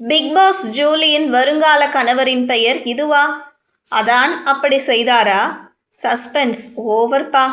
Big pass ஜூலியின் வருங்கால கணவரின் பெயர் இதுவா? அதான் அப்படி செய்தாரா? சஸ்பென்ஸ் ஓவர்பா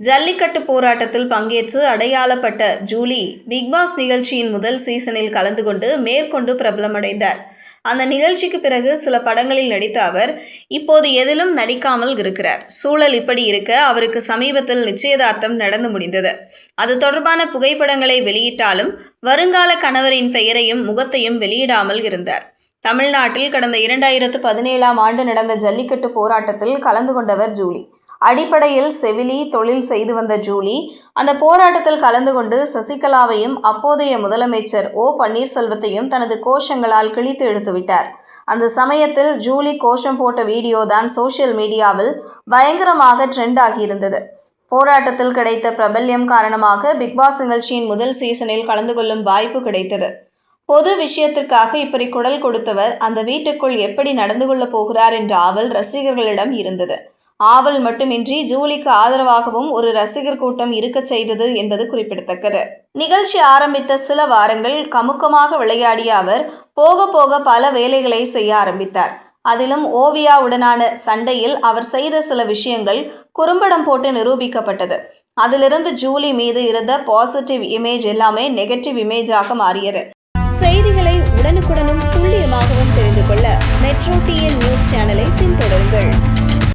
ஜல்லிக்கட்டு போராட்டத்தில் பங்கேற்று அடையாளப்பட்ட ஜூலி பிக் பாஸ் நிகழ்ச்சியின் முதல் சீசனில் கலந்து கொண்டு மேற்கொண்டு பிரபலமடைந்தார். அந்த நிகழ்ச்சிக்கு பிறகு சில படங்களில் நடித்த அவர் இப்போது எதிலும் நடிக்காமல் இருக்கிறார். சூழல் இப்படி இருக்க அவருக்கு சமீபத்தில் நிச்சயதார்த்தம் நடந்து முடிந்தது. அது தொடர்பான புகைப்படங்களை வெளியிட்டாலும் வருங்கால கணவரின் பெயரையும் முகத்தையும் வெளியிடாமல் இருந்தார். தமிழ்நாட்டில் கடந்த இரண்டாயிரத்து பதினேழாம் ஆண்டு நடந்த ஜல்லிக்கட்டு போராட்டத்தில் கலந்து கொண்டவர் ஜூலி. அடிப்படையில் செவிலி தொழில் செய்து வந்த ஜூலி அந்த போராட்டத்தில் கலந்து கொண்டு சசிகலாவையும் அப்போதைய முதலமைச்சர் ஓ பன்னீர்செல்வத்தையும் தனது கோஷங்களால் கிழித்து எடுத்துவிட்டார் அந்த சமயத்தில் ஜூலி கோஷம் போட்ட வீடியோ தான் சோஷியல் மீடியாவில் பயங்கரமாக ட்ரெண்ட் ஆகியிருந்தது போராட்டத்தில் கிடைத்த பிரபல்யம் காரணமாக பிக்பாஸ் நிகழ்ச்சியின் முதல் சீசனில் கலந்து கொள்ளும் வாய்ப்பு கிடைத்தது. பொது விஷயத்திற்காக இப்படி குடல் கொடுத்தவர் அந்த வீட்டுக்குள் எப்படி நடந்து கொள்ளப் போகிறார் என்ற ஆவல் ரசிகர்களிடம் இருந்தது. ஆவல் மட்டுமின்றி ஜூலிக்கு ஆதரவாகவும் ஒரு ரசிகர் கூட்டம் இருக்கச் செய்தது என்பது குறிப்பிடத்தக்கது. நிகழ்ச்சி ஆரம்பித்த சில வாரங்கள் கமுக்கமாக விளையாடிய அவர் போக போக பல வேலைகளை செய்ய ஆரம்பித்தார். அதிலும் ஓவியாவுடனான சண்டையில் அவர் செய்த சில விஷயங்கள் குறும்படம் போட்டு நிரூபிக்கப்பட்டது. அதிலிருந்து ஜூலி மீது இருந்த பாசிட்டிவ் இமேஜ் எல்லாமே நெகட்டிவ் இமேஜாக மாறியது. செய்திகளை உடனுக்குடனும் துல்லியமாகவும் தெரிந்து கொள்ள மெட்ரோ டிஎன் நியூஸ் சேனலை பின்தொடருங்கள்.